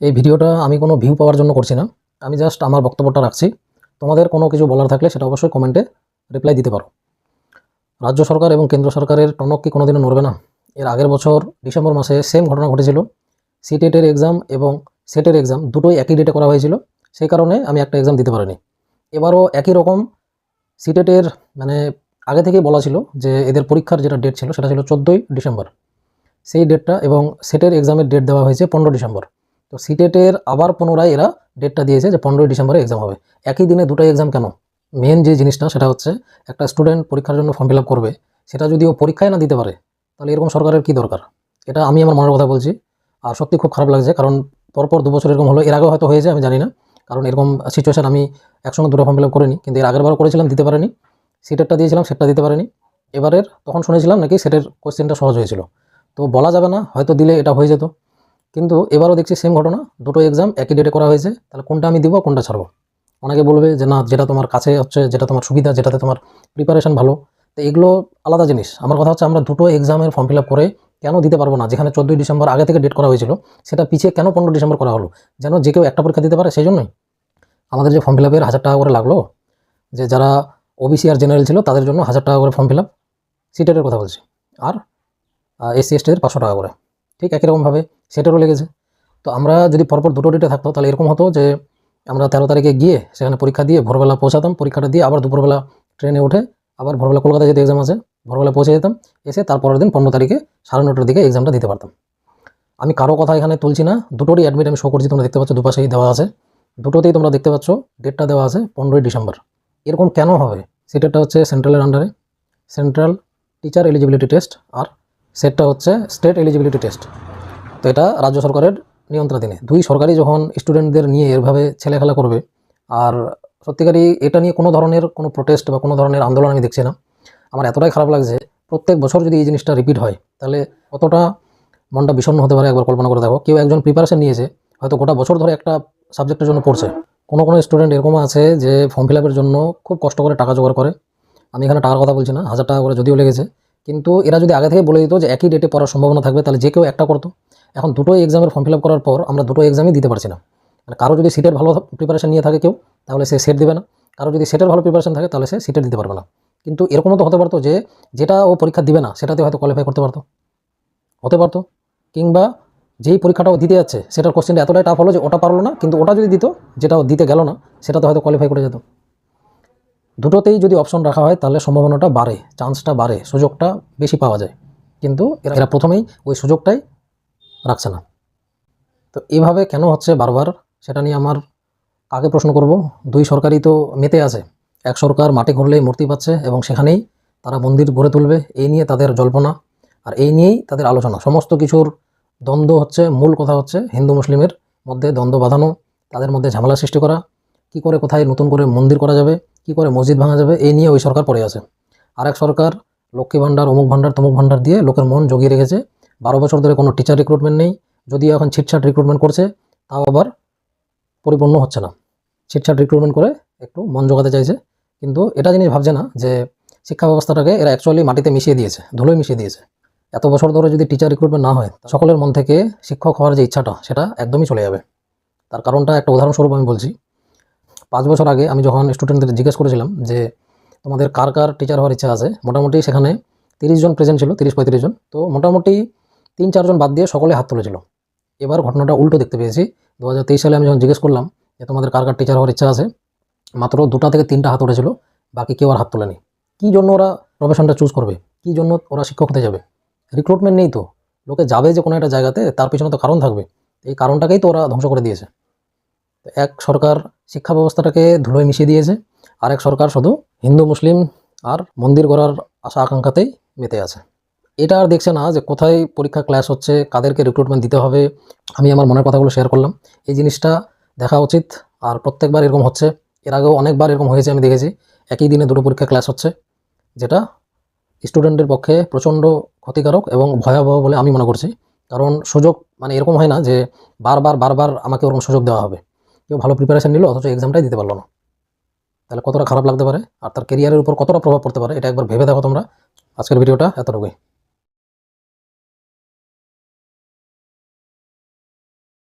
এই ভিডিওটা আমি কোনো ভিউ পাওয়ার জন্য করছি না। আমি জাস্ট আমার বক্তব্যটা রাখছি। তোমাদের কোনো কিছু বলার থাকলে সেটা অবশ্যই কমেন্টে রিপ্লাই দিতে পারো। রাজ্য সরকার এবং কেন্দ্র সরকারের টনক কি কোনোদিনও নড়বে না? এর আগের বছর ডিসেম্বর মাসে সেম ঘটনা ঘটেছিল। সিটেটের এক্সাম এবং সেটের এক্সাম দুটোই একই ডেটে করা হয়েছিল। সেই কারণে আমি একটা এক্সাম দিতে পারিনি। এবারও একই রকম সিটেটের মানে আগে থেকেই বলা ছিল যে এদের পরীক্ষার যেটা ডেট ছিল সেটা ছিল চোদ্দোই ডিসেম্বর। সেই ডেটটা এবং সেটের এক্সামের ডেট দেওয়া হয়েছে পনেরো ডিসেম্বর। তো সিটেটের আবার পুনরায় এরা ডেটটা দিয়েছে যে পনেরোই ডিসেম্বরে এক্সাম হবে। একই দিনে দুটো এক্সাম কেন? মেন যে জিনিসটা সেটা হচ্ছে একটা স্টুডেন্ট পরীক্ষার জন্য ফর্ম ফিল করবে, সেটা যদি ও পরীক্ষায় না দিতে পারে, তাহলে এরকম সরকারের কী দরকার? এটা আমি আমার মনের কথা বলছি। আর সত্যি খুব খারাপ লাগছে, কারণ পরপর দু বছর এরকম হলো। এর আগেও হয়তো হয়েছে, আমি জানি না। কারণ এরকম সিচুয়েশান আমি একসঙ্গে দুটো ফর্ম ফিল আপ করিনি, কিন্তু এর আগের বারও করেছিলাম, দিতে পারিনি। সিটেরটা দিয়েছিলাম, সেটটা দিতে পারেনি। এবারের তখন শুনেছিলাম নাকি সেটের কোশ্চেনটা সহজ হয়েছিল। তো বলা যাবে না, হয়তো দিলে এটা হয়ে যেত। কিন্তু এবারও দেখছি সেম ঘটনা। দুটো এক্সাম একই ডেটে করা হয়েছে। তাহলে কোনটা আমি দিব, কোনটা ছাড়বো? অনেকে বলবে যে, না, যেটা তোমার কাছে হচ্ছে, যেটা তোমার সুবিধা, যেটাতে তোমার প্রিপারেশন ভালো। তো এগুলো আলাদা জিনিস। আমার কথা হচ্ছে, আমরা দুটো এক্সামের ফর্ম ফিল আপ করে কেন দিতে পারব না? যেখানে চোদ্দোই ডিসেম্বর আগে থেকে ডেট করা হয়েছিল, সেটা পিছিয়ে কেন পনেরো ডিসেম্বর করা হলো? যেন যে কেউ একটা পরীক্ষা দিতে পারে, সেই জন্যই। আমাদের যে ফর্ম ফিল আপের হাজার টাকা করে লাগল, যে যারা ওবিসি আর জেনারেল ছিল, তাদের জন্য হাজার টাকা করে ফর্ম ফিল আপ সিটেটের কথা বলছি। আর এসসি এসটিদের পাঁচশো টাকা করে। ঠিক একই রকমভাবে সেটেরও লেগেছে। তো আমরা যদি পরপর দুটো ডেটে থাকতো, তাহলে এরকম হতো যে আমরা তেরো তারিখে গিয়ে সেখানে পরীক্ষা দিয়ে ভোরবেলা পৌঁছাতাম, পরীক্ষাটা দিয়ে আবার দুপুরবেলা ট্রেনে উঠে আবার ভোরবেলা কলকাতায় যেতে এক্সাম আছে, ভোরবেলা পৌঁছে যেতাম, এসে তারপরের দিন পনেরো তারিখে সাড়ে নটার দিকে এক্সামটা দিতে পারতাম। আমি কারও কথা এখানে তুলছি না, দুটোরই অ্যাডমিট আমি শো করছি, তোমরা দেখতে পাচ্ছ দুপাশেই দেওয়া আছে। দুটোতেই তোমরা দেখতে পাচ্ছ ডেটটা দেওয়া আছে পনেরোই ডিসেম্বর। এরকম কেন হবে? সেটাটা হচ্ছে সেন্ট্রালের আন্ডারে সেন্ট্রাল টিচার এলিজিবিলিটি টেস্ট আর সেটটা হচ্ছে স্টেট এলিজিবিলিটি টেস্ট তো এটা রাজ্য সরকারের নিয়ন্ত্রণাধীনে। দুই সরকারই যখন স্টুডেন্টদের নিয়ে এভাবে ছেলেখেলা করবে, আর সত্যিকারই এটা নিয়ে কোনো ধরনের কোনো প্রোটেস্ট বা কোনো ধরনের আন্দোলন আমি দেখছি না। আমার এতটাই খারাপ লাগছে, প্রত্যেক বছর যদি এই জিনিসটা রিপিট হয়, তাহলে কতটা মনটা বিষণ্ণ হতে পারে একবার কল্পনা করে দেখো। কেউ একজন প্রিপারেশন নিয়েছে, হয়তো গোটা বছর ধরে একটা সাবজেক্টের জন্য পড়ছে। কোনো কোনো স্টুডেন্ট এরকম আছে যে ফর্ম ফিল জন্য খুব কষ্ট করে টাকা জোগাড় করে। আমি এখানে টাকার কথা বলছি না, হাজার টাকা করে যদিও লেগেছে কিন্তু এরা যদি আগে থেকে বলে দিত যে একই ডেটে পড়ার সম্ভাবনা থাকবে, তাহলে যে কেউ একটা করতো। এখন দুটো এক্সামের ফর্ম ফিল আপ করার পর আমরা দুটো এক্সামই দিতে পারছি না। মানে কারও যদি সিটের ভালো প্রিপারেশন নিয়ে থাকে কেউ, তাহলে সে সেট দেবে না। কারও যদি সেটের ভালো প্রিপারেশন থাকে, তাহলে সে সিটের দিতে পারবে না। কিন্তু এরকমও তো হতে পারতো যে যেটা ও পরীক্ষা দিবে না, সেটাতে হয়তো কোয়ালিফাই করতে পারতো। হতে পারতো। কিংবা যেই পরীক্ষাটা ও দিতে যাচ্ছে, সেটার কোশ্চেনটা এতটাই টাফ হলো যে ওটা পারল না, কিন্তু ওটা যদি দিত, যেটা ও দিতে গেল না, সেটাতে হয়তো কোয়ালিফাই করে যেত। দুটোতেই যদি অপশন রাখা হয়, তাহলে সম্ভাবনাটা বাড়ে চান্সটা বাড়ে, সুযোগটা বেশি পাওয়া যায়। কিন্তু এরা প্রথমেই ওই সুযোগটাই রাখছে না। তো এভাবে কেন হচ্ছে বারবার, সেটা নিয়ে আমার কাকে প্রশ্ন করব। দুই সরকারই তো মেতে আছে। এক সরকার মাটি ঘুরলেই মূর্তি পাচ্ছে এবং সেখানেই তারা মন্দির গড়ে তুলবে, এই নিয়ে তাদের জল্পনা। আর এই নিয়েই তাদের আলোচনা। সমস্ত কিছুর দ্বন্দ্ব হচ্ছে, মূল কথা হচ্ছে হিন্দু মুসলিমের মধ্যে দ্বন্দ্ব বাঁধানো, তাদের মধ্যে ঝামেলা সৃষ্টি করা, কি করে কোথায় নতুন করে মন্দির করা যাবে কি করে মসজিদ ভাঙা যাবে? এই নিয়ে ওই সরকার পড়ে আছে। আরেক সরকার, লক্ষ্মী ভাণ্ডার, অমুক ভাণ্ডার, তমুক ভাণ্ডার দিয়ে লোকের মন জগিয়ে রেখেছে। বারো বছর ধরে কোনো টিচার রিক্রুটমেন্ট নেই। যদিও এখন ছিটছাট রিক্রুটমেন্ট করছে, তাও আবার পরিপূর্ণ হচ্ছে না। ছিটছাট রিক্রুটমেন্ট করে একটু মন জোগাতে চাইছে। কিন্তু এটা জিনিস ভাবছে না যে শিক্ষা ব্যবস্থাটাকে এরা অ্যাকচুয়ালি মাটিতে মিশিয়ে দিয়েছে, ধুলোয় মিশিয়ে দিয়েছে। এত বছর ধরে যদি টিচার রিক্রুটমেন্ট না হয়, সকলের মন থেকে শিক্ষক হওয়ার যে ইচ্ছাটা, সেটা একদমই চলে যাবে। তার কারণটা একটা উদাহরণস্বরূপ আমি বলছি। পাঁচ বছর আগে আমি যখন স্টুডেন্টদের জিজ্ঞেস করেছিলাম যে, তোমাদের কার কার টিচার হওয়ার ইচ্ছা আছে? মোটামুটি সেখানে তিরিশ জন প্রেজেন্ট ছিল, তিরিশ পঁয়ত্রিশ জন। তো মোটামুটি তিন চারজন বাদ দিয়ে সকলে হাত তুলেছিল। এবার ঘটনাটা উল্টো দেখতে পেয়েছি। দু হাজার তেইশ সালে আমি যখন জিজ্ঞেস করলাম যে, তোমাদের কার কার টিচার হওয়ার ইচ্ছা আছে? মাত্র দুটা থেকে তিনটা হাত উঠেছিল, বাকি কেউ আর হাত তোলেনি। কী জন্য ওরা প্রফেশনটা চুজ করবে? কী জন্য ওরা শিক্ষক হতে যাবে? রিক্রুটমেন্ট নেই তো। লোকে যাবে যে কোনো একটা জায়গাতে, তার পিছনে তো কারণ থাকবে। এই কারণটাকেই তো ওরা ধ্বংস করে দিয়েছে। এক সরকার শিক্ষা ব্যবস্থাটাকে ধুলোয় মিশিয়ে দিয়েছে, আর এক সরকার শুধু হিন্দু, মুসলিম আর মন্দির গড়ার আশা আকাঙ্ক্ষাতেই মেতে আছে। এটা আর দেখছে না যে কোথায় পরীক্ষা ক্লাস হচ্ছে, কাদেরকে রিক্রুটমেন্ট দিতে হবে, আমি আমার মনের কথাগুলো শেয়ার করলাম। এই জিনিসটা দেখা উচিত, আর প্রত্যেকবার এরকম হচ্ছে। এর আগেও অনেকবার এরকম হয়েছে, আমি দেখেছি। একই দিনে দুটো পরীক্ষা ক্লাস হচ্ছে, যেটা স্টুডেন্টের পক্ষে প্রচণ্ড ক্ষতিকারক এবং ভয়াবহ বলে আমি মনে করছি। কারণ সুযোগ মানে এরকম হয় না যে বারবার বারবার আমাকে ওরকম সুযোগ দেওয়া হবে। কেউ ভালো প্রিপারেশান নিল, অথচ এক্সামটাই দিতে পারল না। তাহলে কতটা খারাপ লাগতে পারে? আর তার কেরিয়ারের উপর কতটা প্রভাব পড়তে পারে? এটা একবার ভেবে দেখো তোমরা। আজকের ভিডিওটা এতটুকুই।